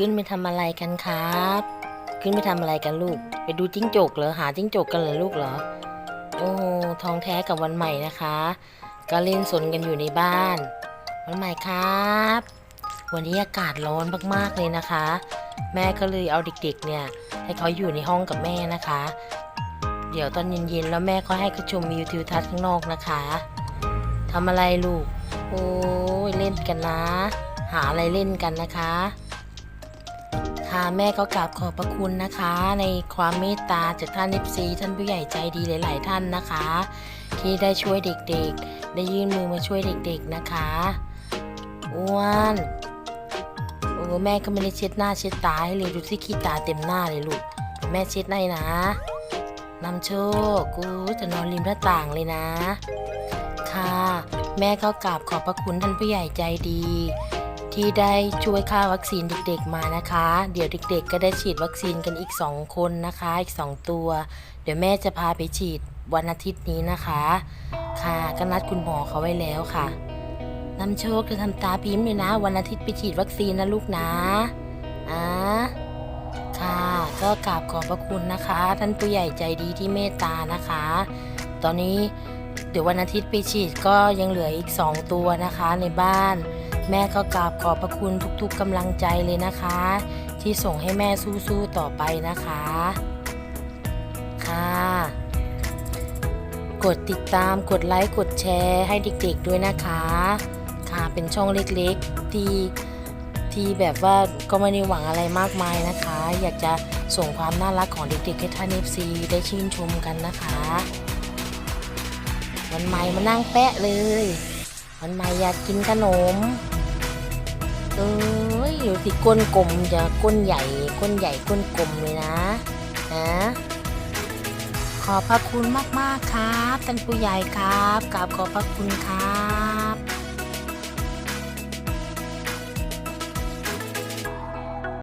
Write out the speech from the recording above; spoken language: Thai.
ขึ้นไปทำอะไรกันครับ ขึ้นไปทำอะไรกันลูก ไปดูจิ้งจกเหรอหาจิ้งจกกันเหรอลูกเหรอ โอ้ทองแท้กับวันใหม่นะคะ ก็เล่นสนกันอยู่ในบ้าน วันใหม่ครับ วันนี้อากาศร้อนมากๆเลยนะคะ แม่ก็เลยเอาเด็กๆเนี่ย ให้เขาอยู่ในห้องกับแม่นะคะ เดี๋ยวตอนเย็นๆแล้วแม่ก็ให้เขาชมวิวทิวทัศน์ข้างนอกนะคะทำอะไรลูก โอ้ยเล่นกันนะ หาอะไรเล่นกันนะคะ ค่ะแม่ก็กราบขอบพระคุณนะคะ ในความเมตตาจากท่าน FC ท่านผู้ใหญ่ใจดีหลาย ๆ ท่านนะคะ ที่ได้ช่วยเด็กๆ ได้ยื่นมือมาช่วยเด็ก ๆ นะคะอ้วนโอ้แม่ก็ไม่ได้เช็ดหน้าเช็ดตาให้เลยดูที่ขี้ตาเต็มหน้าเลยลูกแม่เช็ดให้นะนำโชคกูจะนอนริมหน้าต่างเลยนะ ค่ะ แม่ก็กราบขอบพระคุณท่านผู้ใหญ่ใจดี ที่ได้ช่วยค่าวัคซีนเด็กๆมานะคะ เดี๋ยวเด็กๆ ก็ได้ฉีดวัคซีนกันอีก 2 คนนะคะ อีก 2 ตัว เดี๋ยวแม่จะพาไปฉีดวันอาทิตย์นี้นะคะ ค่ะก็นัดคุณหมอเขาไว้แล้วค่ะนำโชคจะทำตาพิมพ์เลยนะ วันอาทิตย์ไปฉีดวัคซีนนะลูกนะอ่าค่ะก็กราบขอบพระคุณนะคะ ท่านผู้ใหญ่ใจดีที่เมตตานะคะ ตอนนี้เดี๋ยววันอาทิตย์ไปฉีดก็ยังเหลืออีก 2 ตัวนะคะในบ้าน แม่ก็กราบขอบพระคุณทุกๆกำลังใจเลยนะคะ ที่ส่งให้แม่สู้ๆต่อไปนะคะ ค่ะ กดติดตามกดไลค์กดแชร์ให้เด็กๆด้วยนะคะ ค่ะเป็นช่องเล็กๆที่ที่แบบว่าก็ไม่ได้หวังอะไรมากมายนะคะ อยากจะส่งความน่ารักของเด็กๆให้ท่าน FC ได้ชื่นชมกันนะคะวันใหม่มานั่งแปะเลยวันใหม่อยากกินขนม เอ้ยอยู่ที่ก้นกลมจะก้นใหญ่ก้นใหญ่ก้นกลมเลยนะนะขอบพระคุณมากๆครับท่านผู้ใหญ่ครับกราบขอบพระคุณครับ